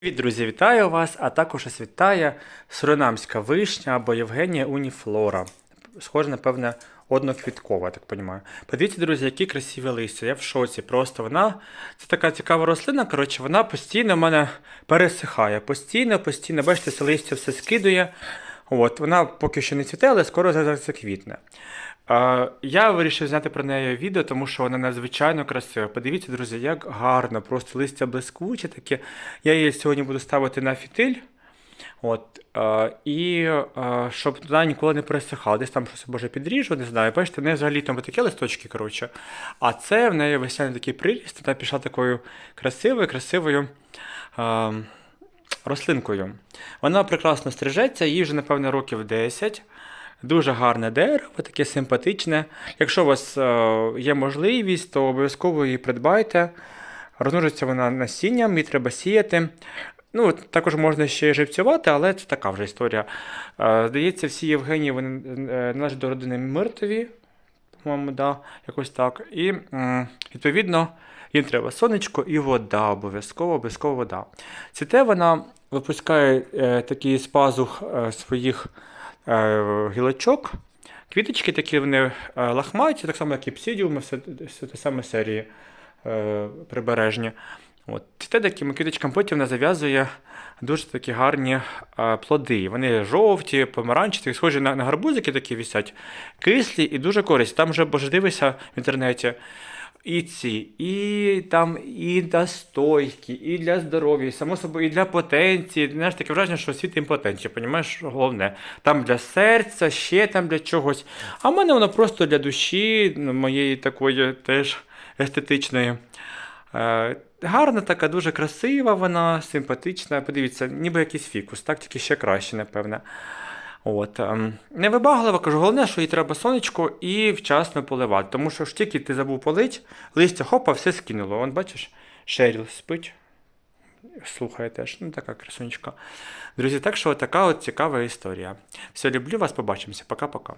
Привіт, друзі, вітаю вас, а також ось вітає Суринамська вишня або Євгенія Уніфлора. Схоже, напевне, одноквіткова, так розумію. Подивіться, друзі, які красиві листя. Я в шоці. Просто вона. Це така цікава рослина. Коротше, вона постійно в мене пересихає. Постійно, постійно, бачите, це листя все скидує. От, вона поки що не цвіте, але скоро зараз заквітне. Я вирішив зняти про неї відео, тому що вона надзвичайно красива. Подивіться, друзі, як гарно, просто листя блискуче таке. Я її сьогодні буду ставити на фітиль. От, і щоб вона ніколи не пересихала. Десь там щось може підріжу, не знаю. Бачите, в неї взагалі там такі листочки, коротше. А це в неї весняний такий приріст, вона пішла такою красивою, красивою. Рослинкою. Вона прекрасно стрижеться, їй вже, напевно, років 10. Дуже гарне дерево, таке симпатичне. Якщо у вас е, є можливість, то обов'язково її придбайте. Розмножиться вона насінням, її треба сіяти. Ну, також можна ще й живцювати, але це така вже історія. Е, Здається, всі Євгенії вони е, належать до родини Миртові, по-моєму, да, якось так. І відповідно їм треба сонечко і вода, обов'язково, обов'язково вода. Цвіте вона випускає такий з пазух своїх гілочок. Квіточки такі вони е, лахматі, так само, як і псидіуми, все, все те саме серії е, прибережні. От. Цвіте такими квіточками, потім вона зав'язує дуже такі гарні е, плоди. Вони жовті, помаранчеві, схожі на, на гарбузики такі висять, кислі і дуже корисні. Там вже боже дивися в інтернеті. І ці, і там і настойки, і для здоров'я, і само собою, і для потенції. Знаєш, таке враження, що світ імпотенція, понімаєш, головне. Там для серця, ще там для чогось. А в мене воно просто для душі, ну, моєї такої теж естетичної. Е, гарна така, дуже красива вона, симпатична. Подивіться, ніби якийсь фікус, так тільки ще краще, напевне. От, Не невибаглива, кажу, головне, що їй треба сонечко і вчасно поливати. Тому що ж тільки ти забув полить, листя хопа, все скинуло. Вон, бачиш, Шеріл спить. Слухає теж, ну така красунечка. Друзі, так що така от цікава історія. Все, люблю вас, побачимося. Пока-пока.